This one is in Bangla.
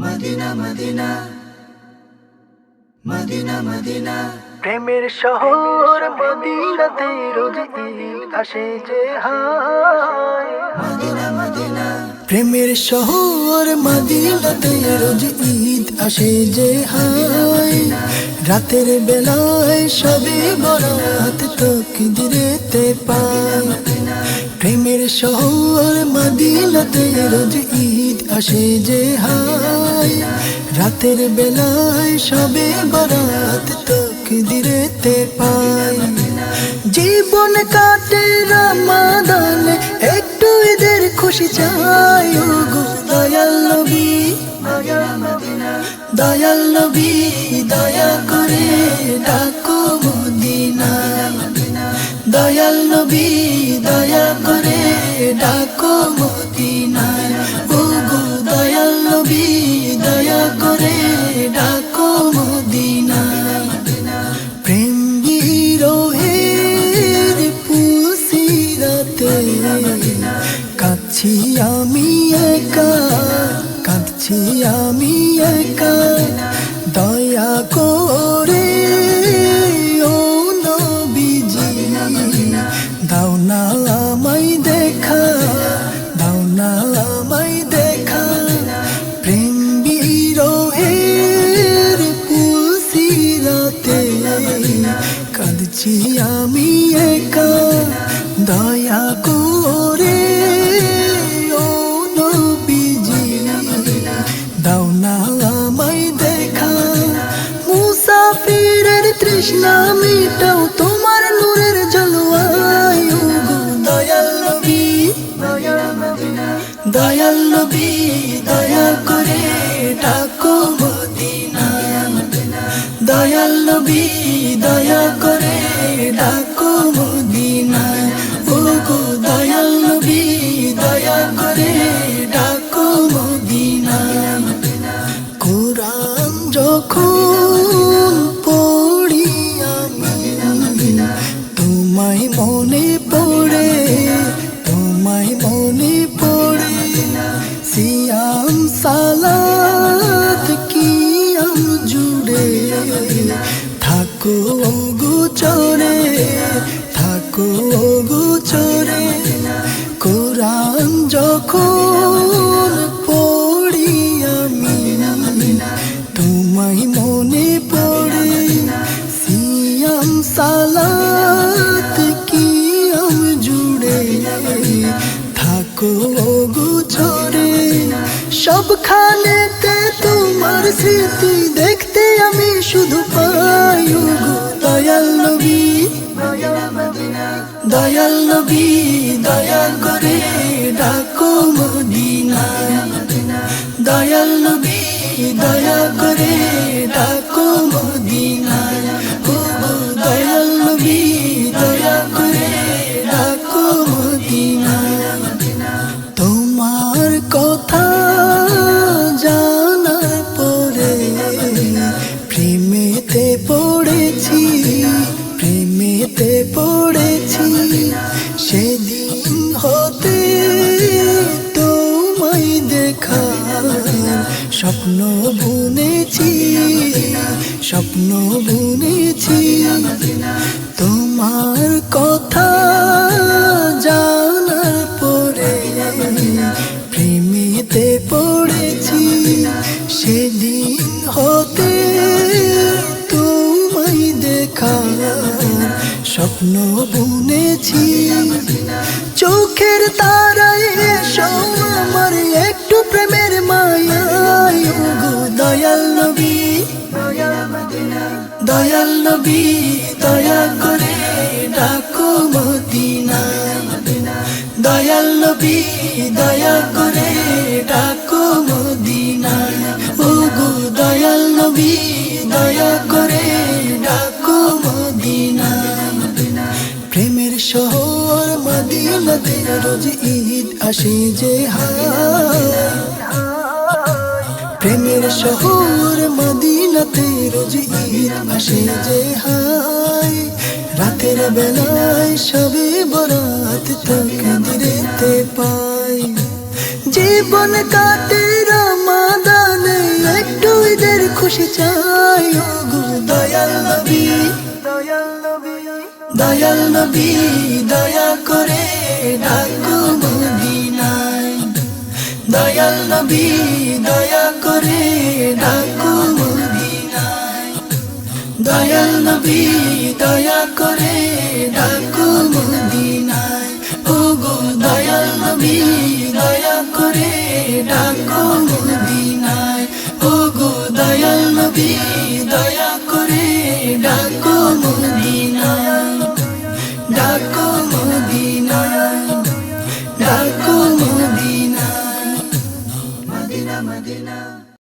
Medina Medina. Medina Medina. প্রেমের শহর মদিনাতে রোজ ঈদ আসে যে হায়। Medina Medina. প্রেমের শহর মদিনাতে রোজ ঈদ আসে যে হায়। রাতের বেলায় সবে বরাত তকদিরেতে পায়। প্রেমের শহর মদিনাতে রোজ ঈদ আসে যে হায়। রাতের বেলায় সবে বারাত বরাত তকদিরেতে পায়। জীবন কাটে রামাদানে, একটু এদের খুশি চাই। ও গো দয়াল নবী দয়াল নবী, দয়া করে ডাকো মদিনা দয়াল নবী কাঁদছি আমি একা, কাঁদছি আমি একা। দয়া করে ও নবীজি, দাও না আমায় দেখা, দাও না আমায় দেখা। প্রেম বিরোহের পুসিরাতে কাঁদছি আমি একা, দয়া করে তৃষ্ণা মিটাও তোমার নূরের জলওয়ায় গো দয়াল নবী। দয়াল নবী দয়া করে ডাকো মদিনা। দয়াল নবী দয়া করে ডাকো মদিনা ও গো দয়াল নবী তোমায় মনে পড়ে, তোমায় মনে পড়ে। সিয়াম সালাত কি আম জুড়ে? থাকো গোচরে থাকো গোচরে কোরআন যখন স্মৃতি দেখতে আমি শুধু পাই গো। দয়াল নবী দয়াল নবী, দয়া করে ডাকো মদিনা দয়াল নবী, দয়া করে বুনেছি স্বপ্ন বুনেছি। তোমার কথা জানার পরে প্রেমেতে দয়াল নবী, দয়া করে ডাকো মদিনা দয়াল নবী, দয়া করে ডাকো মদিনা। ও গো দয়াল নবী, দয়া করে ডাকো মদিনা প্রেমের শহর মদিনাতে রোজ ঈদ আসে যে হায় প্রেমের শহর মদিনাতে রোজ ঈদ আসে যে হাই রাতের বেলায় সবে বরাত তাকে দিতে পাই। জীবন কাটে রামাদানে, একটু ঈদের খুশি চাই। গো দয়াল নবী দয়াল নবী, দয়া করে ডাকো মদিনা দয়াল নবী দয়া করে ডাকো মদিনায়। দয়াল নবী দয়া করে ডাকো মদিনায়।